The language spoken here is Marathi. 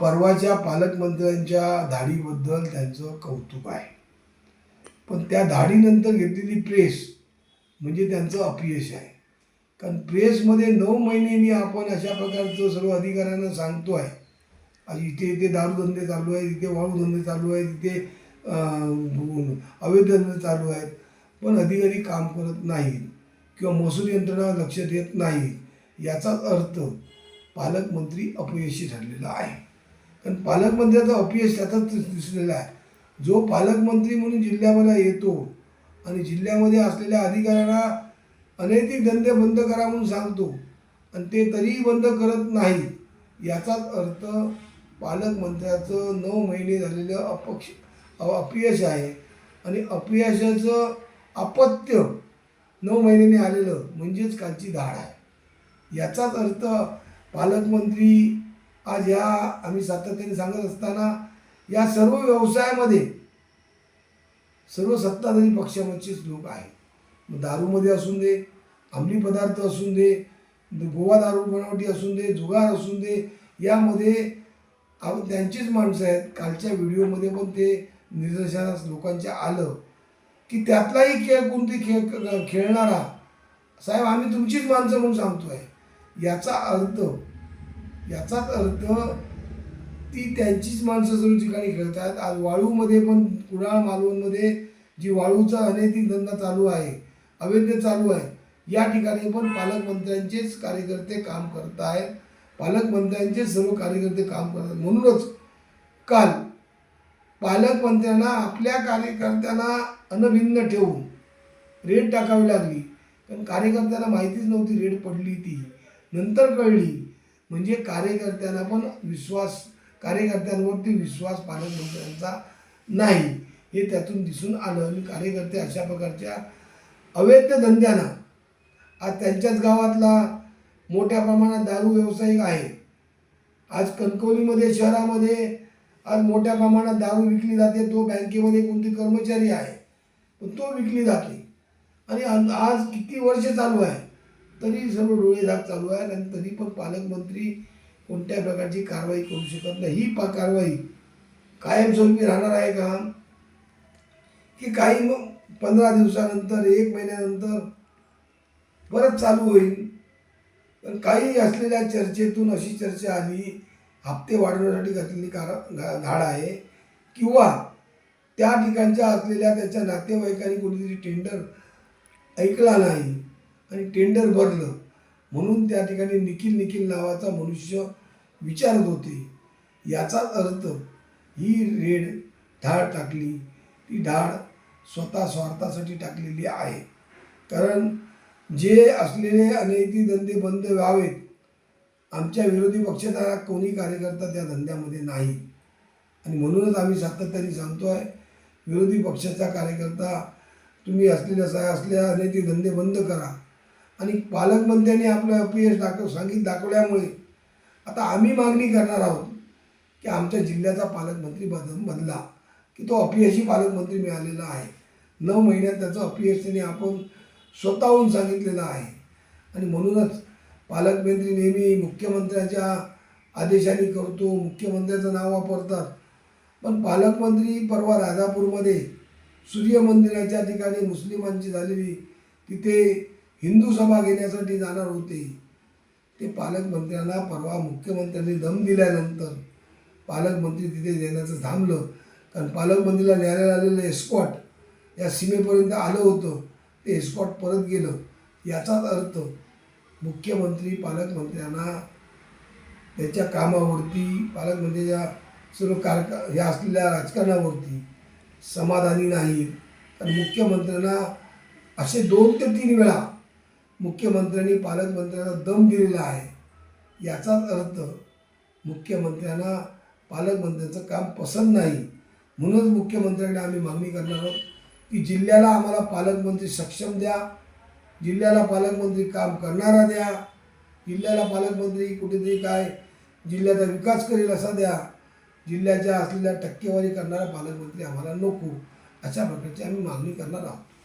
परवाच्या पालकमंत्र्यांच्या धाडीबद्दल त्यांचं कौतुक आहे. पण त्या धाडीनंतर घेतलेली प्रेस म्हणजे त्यांचं अपयश आहे. कारण प्रेसमध्ये नऊ महिन्यांनी आपण अशा प्रकारचं सर्व अधिकाऱ्यांना सांगतो आहे इथे इथे दारूधंदे चालू आहेत इथे वाळूधंदे चालू आहेत इथे अं, अवैध धंदे चालू आहेत. पण अधिकारी काम करत नाहीत किंवा महसूल यंत्रणा लक्ष देत नाही याचाच अर्थ पालकमंत्री अपयशी ठरलेला आहे. कारण पालकमंत्र्याचं अपयश त्याचाच दिसलेलं आहे. जो पालकमंत्री म्हणून जिल्ह्यामध्ये येतो आणि जिल्ह्यामध्ये असलेल्या अधिकाऱ्यांना अनैतिक धंदे बंद करा म्हणून सांगतो आणि ते तरीही बंद करत नाही याचाच अर्थ पालकमंत्र्याचं नऊ महिने झालेलं अपक्ष अपयश आहे. आणि अपयशाचं अपत्य नऊ महिन्यांनी आलेलं म्हणजेच कालची धाड आहे. याचाच अर्थ पालकमंत्री आज या आम्ही सातत्याने सांगत असताना या सर्व व्यवसायामध्ये सर्व सत्ताधारी पक्षामधचेच लोक आहेत. मग दारूमध्ये असून दे अंमली पदार्थ असून दे गोवा दारू बनावटी असून दे जुगार असून दे यामध्ये आपण त्यांचीच माणसं आहेत. कालच्या व्हिडिओमध्ये पण ते निदर्शनास लोकांच्या आलं की त्यातलाही खेळ कोणती खेळ खेळणारा साहेब आम्ही तुमचीच माणसं म्हणून सांगतो आहे याचा अर्थ याचाच अर्थ ती त्यांचीच माणसं सर्व ठिकाणी खेळतात. आज वाळूमध्ये पण कुडाळ मालवणमध्ये जी वाळूचा अनैतिक धंदा चालू आहे अवैध चालू आहे या ठिकाणी पण पालकमंत्र्यांचेच कार्यकर्ते काम करत आहेत. पालकमंत्र्यांचेच सर्व कार्यकर्ते काम करतात. म्हणूनच काल पालकमंत्र्यांना आपल्या कार्यकर्त्यांना अनभिन्न ठेवून रेड टाकावी लागली. कारण कार्यकर्त्यांना माहितीच नव्हती रेड पडली ती. नंतर कळली म्हणजे कार्यकर्त्यांना पण विश्वास कार्यकर्त्यांवरती विश्वास पालकमंत्र्यांचा नाही. हे त्यातून दिसून आलं. आणि कार्यकर्ते अशा प्रकारच्या अवैध धंद्यांना आज त्यांच्याच गावातला मोठ्या प्रमाणात दारू व्यावसायिक आहे. आज कणकवलीमध्ये शहरामध्ये आज मोठ्या प्रमाणात दारू विकली जाते. तो बँकेमध्ये कोणती कर्मचारी आहे? पण तो विकली जाते. आणि आज किती वर्ष चालू आहे? तरी सर्व डोळे चालू आहे आणि तरी पण पालकमंत्री कोणत्या प्रकारची कारवाई करू शकत नाही. ही पा कारवाई कायमस्वरूपी राहणार आहे का? की काही मग पंधरा दिवसानंतर एक महिन्यानंतर परत चालू होईल? पण काही असलेल्या चर्चेतून अशी चर्चा आली हप्ते वाढवण्यासाठी घातलेली कार घा- धाड आहे. किंवा त्या ठिकाणच्या असलेल्या त्याच्या नातेवाईकांनी कोणीतरी टेंडर ऐकला नाही. आणि टेंडर भरलं. म्हणून त्या ठिकाणी निखिल निखिल नावाचा मनुष्य विचारत होते. याचाच अर्थ ही रेड ढाळ टाकली. ती ढाळ स्वतः स्वार्थासाठी टाकलेली आहे. कारण जे असलेले अनैतिक धंदे बंद व्हावेत आमच्या विरोधी पक्षाचा कोणी कार्यकर्ता त्या धंद्यामध्ये नाही. आणि म्हणूनच आम्ही सातत्याने सांगतो आहे विरोधी पक्षाचा कार्यकर्ता तुम्ही असलेल्या असल्या अनैतिक धंदे बंद करा. आणि पालकमंत्र्यांनी आपलं अपयश दाखव सांगित दाखवल्यामुळे आता आम्ही मागणी करणार आहोत की आमच्या जिल्ह्याचा पालकमंत्री बद बदला की तो अपयशी पालकमंत्री मिळालेला आहे. नऊ महिन्यात त्याचं अपयश त्यांनी आपण स्वतःहून सांगितलेलं आहे. आणि म्हणूनच पालकमंत्री नेहमी मुख्यमंत्र्याच्या आदेशाने करतो मुख्यमंत्र्याचं नाव वापरतात. पण पालकमंत्री परवा राजापूरमध्ये सूर्य मंदिराच्या ठिकाणी मुस्लिमांची झालेली तिथे हिंदू सभा घेण्यासाठी जाणार होते. ते पालकमंत्र्यांना परवा मुख्यमंत्र्यांनी दम दिल्यानंतर पालकमंत्री तिथे देण्याचं थांबलं. कारण पालकमंत्रीला न्यायालयात आलेलं एस्कॉट या सीमेपर्यंत आलं होतं. ते एस्कॉट परत गेलं. याचाच अर्थ मुख्यमंत्री पालकमंत्र्यांना त्याच्या कामावरती पालकमंत्र्याच्या सर्व कारका ह्या असलेल्या राजकारणावरती समाधानी नाही कारण मुख्यमंत्र्यांना असे दोन ते तीन वेळा मुख्यमंत्र्यांनी पालकमंत्र्यांना दम दिलेला आहे. याचाच अर्थ मुख्यमंत्र्यांना पालकमंत्र्यांचं काम पसंत नाही. म्हणूनच मुख्यमंत्र्यांकडे आम्ही मागणी करणार आहोत की जिल्ह्याला आम्हाला पालकमंत्री सक्षम द्या. जिल्ह्याला पालकमंत्री काम करणारा द्या. जिल्ह्याला पालकमंत्री कुठेतरी काय जिल्ह्याचा विकास करेल असा द्या. जिल्ह्याच्या असलेल्या टक्केवारी करणारा पालकमंत्री आम्हाला नको. अशा प्रकारची आम्ही मागणी करणार आहोत.